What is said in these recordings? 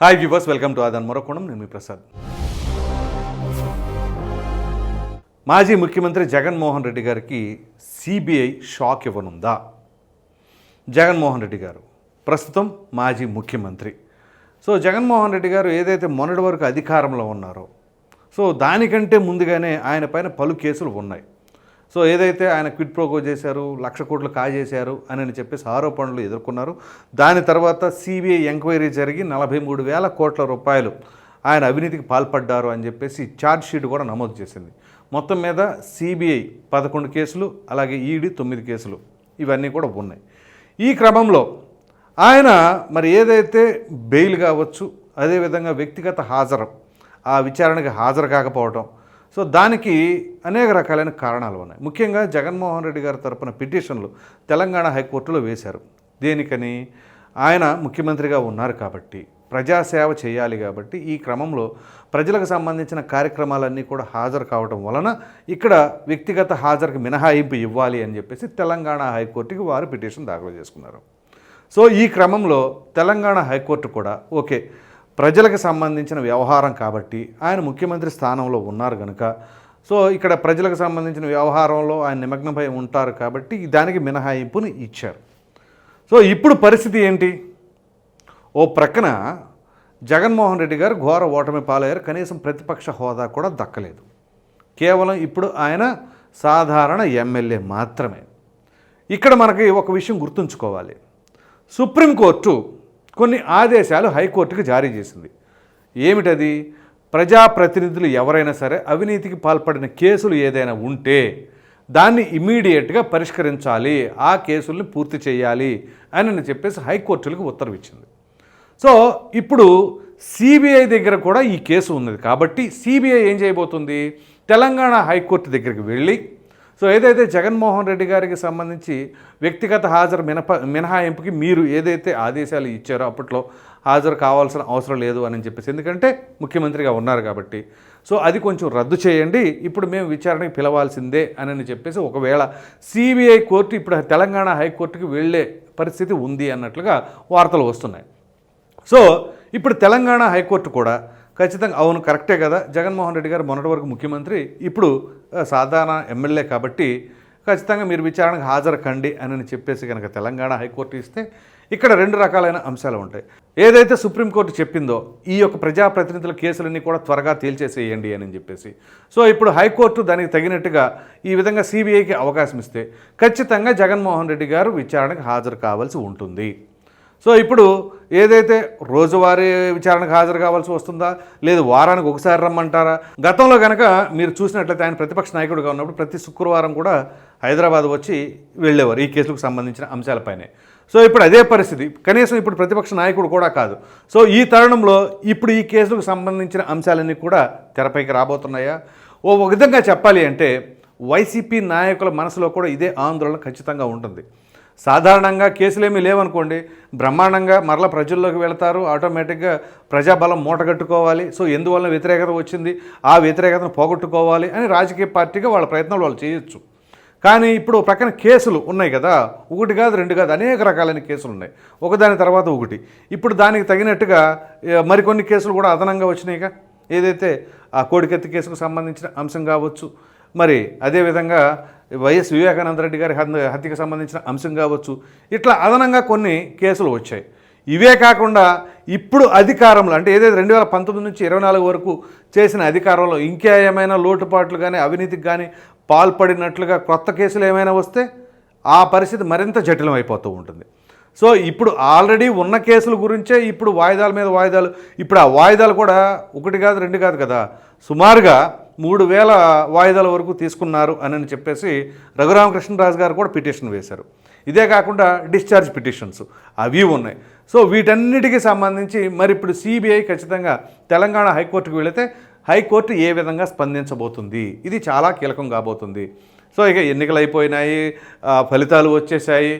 Hi viewers welcome to Aadhan మరొకోణం నేను మీ ప్రసాద్ మాజీ ముఖ్యమంత్రి జగన్మోహన్ రెడ్డి గారికి సిబిఐ షాక్ ఇవ్వనుందా? జగన్మోహన్ రెడ్డి గారు ప్రస్తుతం మాజీ ముఖ్యమంత్రి. సో జగన్మోహన్ రెడ్డి గారు ఏదైతే మొన్నటి వరకు అధికారంలో ఉన్నారో సో దానికంటే ముందుగానే ఆయన పైన పలు కేసులు ఉన్నాయి. సో ఏదైతే ఆయన క్విట్ ప్రోకో చేశారు లక్ష కోట్లు కాజేశారు అని చెప్పేసి ఆరోపణలు ఎదుర్కొన్నారు. దాని తర్వాత సిబిఐ ఎంక్వైరీ జరిగి నలభై మూడు వేల కోట్ల రూపాయలు ఆయన అవినీతికి పాల్పడ్డారు అని చెప్పేసి ఛార్జ్ షీట్ కూడా నమోదు చేసింది. మొత్తం మీద సిబిఐ పదకొండు కేసులు అలాగే ఈడీ తొమ్మిది కేసులు. ఇవన్నీ కూడా ఉన్నాయి. ఈ క్రమంలో ఆయన మరి ఏదైతే బెయిల్ కావచ్చు అదేవిధంగా వ్యక్తిగత హాజరు ఆ విచారణకి హాజరు కాకపోవడం సో దానికి అనేక రకాలైన కారణాలు ఉన్నాయి. ముఖ్యంగా జగన్మోహన్ రెడ్డి గారి తరపున పిటిషన్లు తెలంగాణ హైకోర్టులో వేశారు. దేనికని? ఆయన ముఖ్యమంత్రిగా ఉన్నారు కాబట్టి ప్రజాసేవ చేయాలి కాబట్టి ఈ క్రమంలో ప్రజలకు సంబంధించిన కార్యక్రమాలన్నీ కూడా హాజరు కావడం వలన ఇక్కడ వ్యక్తిగత హాజరుకి మినహాయింపు ఇవ్వాలి అని చెప్పేసి తెలంగాణ హైకోర్టుకి వారు పిటిషన్ దాఖలు చేసుకున్నారు. సో ఈ క్రమంలో తెలంగాణ హైకోర్టు కూడా ఓకే ప్రజలకు సంబంధించిన వ్యవహారం కాబట్టి ఆయన ముఖ్యమంత్రి స్థానంలో ఉన్నారు కనుక సో ఇక్కడ ప్రజలకు సంబంధించిన వ్యవహారంలో ఆయన నిమగ్నమై ఉంటారు కాబట్టి దానికి మినహాయింపుని ఇచ్చారు. సో ఇప్పుడు పరిస్థితి ఏంటి? ఓ ప్రక్కన జగన్మోహన్ రెడ్డి గారు ఘోర ఓటమి పాలయ్యారు. కనీసం ప్రతిపక్ష హోదా కూడా దక్కలేదు. కేవలం ఇప్పుడు ఆయన సాధారణ ఎమ్మెల్యే మాత్రమే. ఇక్కడ మనకి ఒక విషయం గుర్తుంచుకోవాలి. సుప్రీంకోర్టు కొన్ని ఆదేశాలు హైకోర్టుకి జారీ చేసింది. ఏమిటది? ప్రజాప్రతినిధులు ఎవరైనా సరే అవినీతికి పాల్పడిన కేసులు ఏదైనా ఉంటే దాన్ని ఇమీడియట్గా పరిష్కరించాలి ఆ కేసుల్ని పూర్తి చేయాలి అని చెప్పేసి హైకోర్టులకు ఉత్తర్వు ఇచ్చింది. సో ఇప్పుడు సిబిఐ దగ్గర కూడా ఈ కేసు ఉన్నది కాబట్టి సిబిఐ ఏం చేయబోతుంది? తెలంగాణ హైకోర్టు దగ్గరికి వెళ్ళి సో ఏదైతే జగన్మోహన్ రెడ్డి గారికి సంబంధించి వ్యక్తిగత హాజరు మినప మినహాయింపుకి మీరు ఏదైతే ఆదేశాలు ఇచ్చారో అప్పట్లో హాజరు కావాల్సిన అవసరం లేదు అని చెప్పేసి ఎందుకంటే ముఖ్యమంత్రిగా ఉన్నారు కాబట్టి. సో అది కొంచెం రద్దు చేయండి ఇప్పుడు మేము విచారణకి పిలవాల్సిందే అని చెప్పేసి ఒకవేళ సిబిఐ కోర్టు ఇప్పుడు తెలంగాణ హైకోర్టుకి వెళ్ళే పరిస్థితి ఉంది అన్నట్లుగా వార్తలు వస్తున్నాయి. సో ఇప్పుడు తెలంగాణ హైకోర్టు కూడా ఖచ్చితంగా అవును కరెక్టే కదా. జగన్మోహన్ రెడ్డి గారు మొన్నటి వరకు ముఖ్యమంత్రి. ఇప్పుడు సాధారణ ఎమ్మెల్యే కాబట్టి ఖచ్చితంగా మీరు విచారణకు హాజరు కండి అని చెప్పేసి కనుక తెలంగాణ హైకోర్టు ఇస్తే ఇక్కడ రెండు రకాలైన అంశాలు ఉంటాయి. ఏదైతే సుప్రీంకోర్టు చెప్పిందో ఈ యొక్క ప్రజాప్రతినిధుల కేసులన్నీ కూడా త్వరగా తేల్చేసేయండి అని చెప్పేసి. సో ఇప్పుడు హైకోర్టు దానికి తగినట్టుగా ఈ విధంగా సిబిఐకి అవకాశం ఇస్తే ఖచ్చితంగా జగన్మోహన్ రెడ్డి గారు విచారణకు హాజరు కావాల్సి ఉంటుంది. సో ఇప్పుడు ఏదైతే రోజువారీ విచారణకు హాజరు కావాల్సి వస్తుందా? లేదు వారానికి ఒకసారి రమ్మంటారా? గతంలో కనుక మీరు చూసినట్లయితే ఆయన ప్రతిపక్ష నాయకుడిగా ఉన్నప్పుడు ప్రతి శుక్రవారం కూడా హైదరాబాద్ వచ్చి వెళ్ళేవారు ఈ కేసులకు సంబంధించిన అంశాలపైనే. సో ఇప్పుడు అదే పరిస్థితి. కనీసం ఇప్పుడు ప్రతిపక్ష నాయకుడు కూడా కాదు. సో ఈ తరుణంలో ఇప్పుడు ఈ కేసులకు సంబంధించిన అంశాలన్నీ కూడా తెరపైకి రాబోతున్నాయా? ఓ ఒక విధంగా చెప్పాలి అంటే వైసీపీ నాయకుల మనసులో కూడా ఇదే ఆందోళన ఖచ్చితంగా ఉంటుంది. సాధారణంగా కేసులేమీ లేవనుకోండి బ్రహ్మాండంగా మరల ప్రజల్లోకి వెళతారు ఆటోమేటిక్గా ప్రజాబలం మూటగట్టుకోవాలి. సో ఎందువల్ల వ్యతిరేకత వచ్చింది? ఆ వ్యతిరేకతను పోగొట్టుకోవాలి అని రాజకీయ పార్టీగా వాళ్ళ ప్రయత్నాలు వాళ్ళు చేయొచ్చు. కానీ ఇప్పుడు ప్రక్కన కేసులు ఉన్నాయి కదా ఒకటి కాదు రెండు కాదు అనేక రకాలైన కేసులు ఉన్నాయి. ఒకదాని తర్వాత ఒకటి. ఇప్పుడు దానికి తగినట్టుగా మరికొన్ని కేసులు కూడా అదనంగా వచ్చినాయిగా. ఏదైతే ఆ కోడికత్తి కేసుకు సంబంధించిన అంశం కావచ్చు మరి అదేవిధంగా వైఎస్ వివేకానంద రెడ్డి గారి హత్యకు సంబంధించిన అంశం కావచ్చు. ఇట్లా అదనంగా కొన్ని కేసులు వచ్చాయి. ఇవే కాకుండా ఇప్పుడు అధికారంలో అంటే ఏదైతే రెండు వేల పంతొమ్మిది నుంచి ఇరవై నాలుగు వరకు చేసిన అధికారంలో ఇంకా ఏమైనా లోటుపాట్లు కానీ అవినీతికి కానీ పాల్పడినట్లుగా కొత్త కేసులు ఏమైనా వస్తే ఆ పరిస్థితి మరింత జటిలం అయిపోతూ ఉంటుంది. సో ఇప్పుడు ఆల్రెడీ ఉన్న కేసుల గురించే ఇప్పుడు వాయిదాల మీద వాయిదాలు. ఇప్పుడు ఆ వాయిదాలు కూడా ఒకటి కాదు రెండు కాదు కదా. సుమారుగా మూడు వేల వాయిదాల వరకు తీసుకున్నారు అని చెప్పేసి రఘురామకృష్ణరాజు గారు కూడా పిటిషన్ వేశారు. ఇదే కాకుండా డిశ్చార్జ్ పిటిషన్స్ అవి ఉన్నాయి. సో వీటన్నిటికీ సంబంధించి మరి ఇప్పుడు సిబిఐ ఖచ్చితంగా తెలంగాణ హైకోర్టుకు వెళితే హైకోర్టు ఏ విధంగా స్పందించబోతుంది? ఇది చాలా కీలకం కాబోతుంది. సో ఇక ఎన్నికలు అయిపోయినాయి ఫలితాలు వచ్చేసాయి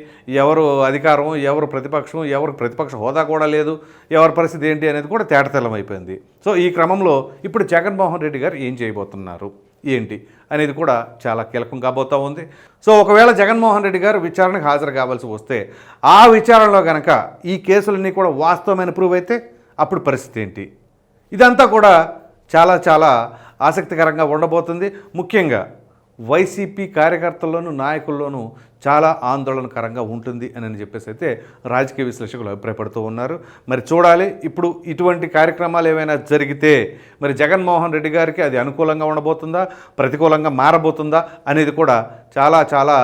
ఎవరు అధికారం ఎవరు ప్రతిపక్షం ఎవరు ప్రతిపక్ష హోదా కూడా లేదు ఎవరి పరిస్థితి ఏంటి అనేది కూడా తేటతెల్లం అయిపోయింది సో ఈ క్రమంలో ఇప్పుడు జగన్మోహన్ రెడ్డి గారు ఏం చేయబోతున్నారు ఏంటి అనేది కూడా చాలా కీలకం కాబోతూ ఉంది. సో ఒకవేళ జగన్మోహన్ రెడ్డి గారు విచారణకు హాజరు కావాల్సి వస్తే ఆ విచారణలో కనుక ఈ కేసులన్నీ కూడా వాస్తవమైన ప్రూవ్ అయితే అప్పుడు పరిస్థితి ఏంటి? ఇదంతా కూడా చాలా చాలా ఆసక్తికరంగా ఉండబోతుంది. ముఖ్యంగా వైసీపీ కార్యకర్తల్లోనూ నాయకుల్లోనూ చాలా ఆందోళనకరంగా ఉంటుంది అని చెప్పేసి అయితే రాజకీయ విశ్లేషకులు అభిప్రాయపడుతూ ఉన్నారు. మరి చూడాలి ఇప్పుడు ఇటువంటి కార్యక్రమాలు ఏమైనా జరిగితే మరి జగన్మోహన్ రెడ్డి గారికి అది అనుకూలంగా ఉండబోతుందా ప్రతికూలంగా మారబోతుందా అనేది కూడా చాలా చాలా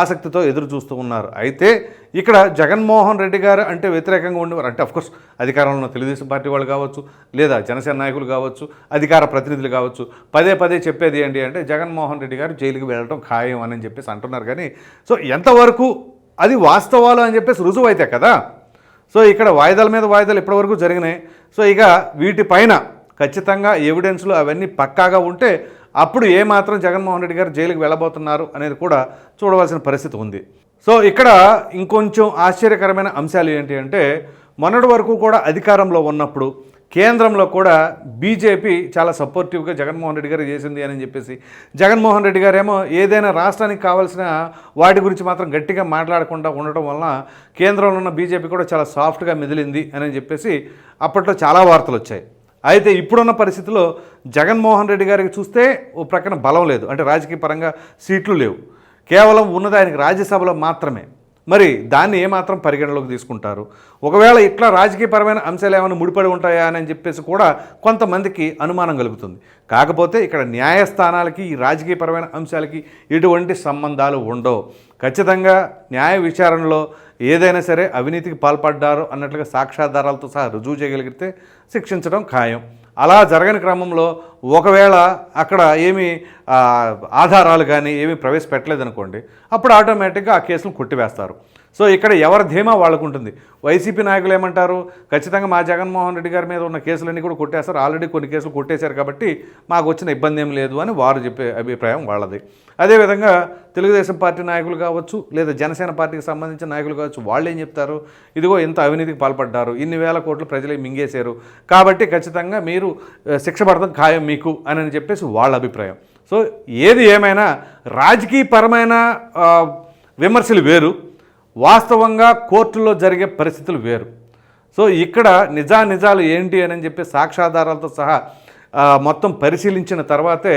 ఆసక్తితో ఎదురు చూస్తూ ఉన్నారు. అయితే ఇక్కడ జగన్మోహన్ రెడ్డి గారు అంటే వ్యతిరేకంగా ఉండేవారు. అంటే అఫ్కోర్స్ అధికారంలో ఉన్న తెలుగుదేశం పార్టీ వాళ్ళు కావచ్చు లేదా జనసేన నాయకులు కావచ్చు అధికార ప్రతినిధులు కావచ్చు పదే పదే చెప్పేది ఏంటి అంటే జగన్మోహన్ రెడ్డి గారు జైలుకి వెళ్ళడం ఖాయం అని చెప్పేసి అంటున్నారు కానీ సో ఎంతవరకు అది వాస్తవాలు అని చెప్పేసి రుజువు అయితే కదా. సో ఇక్కడ వాయిదాల మీద వాయిదాలు ఇప్పటివరకు జరిగినాయి. సో ఇక వీటిపైన ఖచ్చితంగా ఎవిడెన్స్లు అవన్నీ పక్కాగా ఉంటే అప్పుడు ఏమాత్రం జగన్మోహన్ రెడ్డి గారు జైలుకి వెళ్ళబోతున్నారు అనేది కూడా చూడవలసిన పరిస్థితి ఉంది. సో ఇక్కడ ఇంకొంచెం ఆశ్చర్యకరమైన అంశాలు ఏంటి అంటే మొన్నటి వరకు కూడా అధికారంలో ఉన్నప్పుడు కేంద్రంలో కూడా బీజేపీ చాలా సపోర్టివ్గా జగన్మోహన్ రెడ్డి గారు చేసింది అని చెప్పేసి. జగన్మోహన్ రెడ్డి గారు ఏమో ఏదైనా రాష్ట్రానికి కావాల్సిన వాటి గురించి మాత్రం గట్టిగా మాట్లాడకుండా ఉండటం వలన కేంద్రంలో ఉన్న బీజేపీ కూడా చాలా సాఫ్ట్గా మెదిలింది అని చెప్పేసి అప్పట్లో చాలా వార్తలు వచ్చాయి. అయితే ఇప్పుడున్న పరిస్థితిలో జగన్మోహన్ రెడ్డి గారికి చూస్తే ఓ ప్రక్కన బలం లేదు. అంటే రాజకీయ పరంగా సీట్లు లేవు. కేవలం ఉన్నది రాజ్యసభలో మాత్రమే. మరి దాన్ని ఏమాత్రం పరిగణలోకి తీసుకుంటారు? ఒకవేళ ఇట్లా రాజకీయపరమైన అంశాలు ఏమైనా ముడిపడి ఉంటాయా అని చెప్పేసి కూడా కొంతమందికి అనుమానం కలుగుతుంది. కాకపోతే ఇక్కడ న్యాయస్థానాలకి ఈ రాజకీయపరమైన అంశాలకి ఎటువంటి సంబంధాలు ఉండవు. ఖచ్చితంగా న్యాయ విచారణలో ఏదైనా సరే అవినీతికి పాల్పడ్డారు అన్నట్లుగా సాక్ష్యాధారాలతో సహా రుజువు చేయగలిగితే శిక్షించడం ఖాయం. అలా జరగని క్రమంలో ఒకవేళ అక్కడ ఏమి ఆధారాలు కానీ ఏమీ ప్రవేశపెట్టలేదనుకోండి అప్పుడు ఆటోమేటిక్గా ఆ కేసును కొట్టివేస్తారు. సో ఇక్కడ ఎవరి ధీమా వాళ్ళకు ఉంటుంది వైసీపీ నాయకులు ఏమంటారు? ఖచ్చితంగా మా జగన్మోహన్ రెడ్డి గారి మీద ఉన్న కేసులన్నీ కూడా కొట్టేస్తారు. ఆల్రెడీ కొన్ని కేసులు కొట్టేశారు కాబట్టి మాకు వచ్చిన ఇబ్బంది ఏం లేదు అని వారు చెప్పే అభిప్రాయం వాళ్ళది. అదేవిధంగా తెలుగుదేశం పార్టీ నాయకులు కావచ్చు లేదా జనసేన పార్టీకి సంబంధించిన నాయకులు కావచ్చు వాళ్ళు ఏం చెప్తారు? ఇదిగో ఇంత అవినీతికి పాల్పడ్డారు. ఇన్ని వేల కోట్లు ప్రజలే మింగేశారు. కాబట్టి ఖచ్చితంగా మీరు శిక్ష పడతాం ఖాయం మీకు అని అని చెప్పేసి వాళ్ళ అభిప్రాయం. సో ఏది ఏమైనా రాజకీయపరమైన విమర్శలు వేరు. వాస్తవంగా కోర్టులో జరిగే పరిస్థితులు వేరు. సో ఇక్కడ నిజా నిజాలు ఏంటి అని చెప్పి సాక్ష్యాధారాలతో సహా మొత్తం పరిశీలించిన తర్వాతే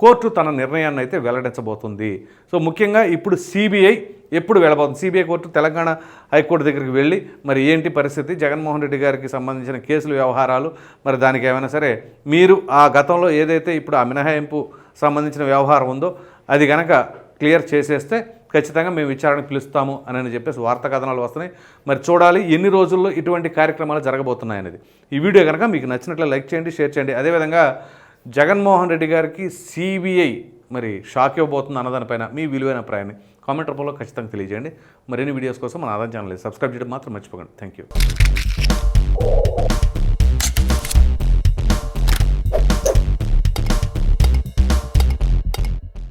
కోర్టు తన నిర్ణయాన్ని అయితే వెల్లడించబోతుంది. సో ముఖ్యంగా ఇప్పుడు సిబిఐ ఎప్పుడు వెళ్ళబోతుంది? CBI court Telangana high court దగ్గరికి వెళ్ళి మరి ఏంటి పరిస్థితి? జగన్మోహన్ రెడ్డి గారికి సంబంధించిన కేసుల వ్యవహారాలు మరి దానికి ఏమైనా సరే మీరు ఆ గతంలో ఏదైతే ఇప్పుడు ఆ మినహాయింపు సంబంధించిన వ్యవహారం ఉందో అది కనుక క్లియర్ చేసేస్తే ఖచ్చితంగా మేము విచారణకు పిలుస్తాము అని చెప్పేసి వార్తా కథనాలు వస్తున్నాయి. మరి చూడాలి ఎన్ని రోజుల్లో ఇటువంటి కార్యక్రమాలు జరగబోతున్నాయి అనేది ఈ వీడియో కనుక మీకు నచ్చినట్లు లైక్ చేయండి షేర్ చేయండి. అదేవిధంగా జగన్మోహన్ రెడ్డి గారికి సిబిఐ మరి షాక్ ఇవ్వబోతుంది అన్నదానిపైన మీ విలువైన అభిప్రాయాన్ని కామెంట్ రూపంలో ఖచ్చితంగా తెలియజేయండి. మరిన్ని వీడియోస్ కోసం మన ఆదాయం ఛానల్ సబ్స్క్రైబ్ చేయడం మాత్రం మర్చిపోకండి. Thank you